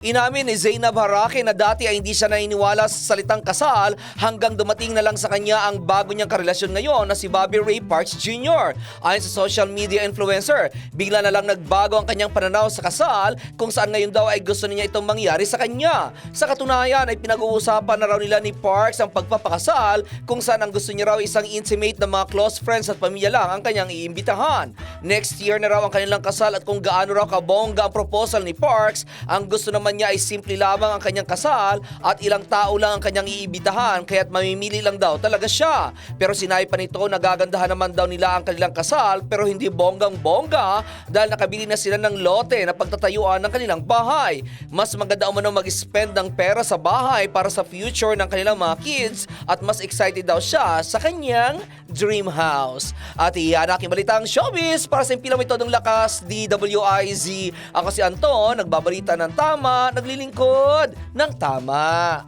Inamin ni Zainab Harake na dati ay hindi siya naniniwala sa salitang kasal hanggang dumating na lang sa kanya ang bago niyang karelasyon ngayon na si Bobby Ray Parks Jr. Ayon sa social media influencer, bigla na lang nagbago ang kanyang pananaw sa kasal kung saan ngayon daw ay gusto niya itong mangyari sa kanya. Sa katunayan ay pinag-uusapan na raw nila ni Parks ang pagpapakasal kung saan ang gusto niya raw isang intimate na mga close friends at pamilya lang ang kanyang iimbitahan. Next year na raw ang kanilang kasal at kung gaano raw kabongga ang proposal ni Parks, ang gusto naman niya ay simple lamang ang kanyang kasal at ilang tao lang ang kanyang iibitahan kaya't mamimili lang daw talaga siya. Pero sinabi pa nito na gagandahan naman daw nila ang kanilang kasal pero hindi bonggang bongga dahil nakabili na sila ng lote na pagtatayuan ng kanilang bahay. Mas maganda umano mag-spend ng pera sa bahay para sa future ng kanilang mga kids at mas excited daw siya sa kanyang dream house. At iyan aking balitang showbiz para sa impilang ito ng lakas DWIZ. Ako si Anton, nagbabalita ng tama, naglilingkod ng tama.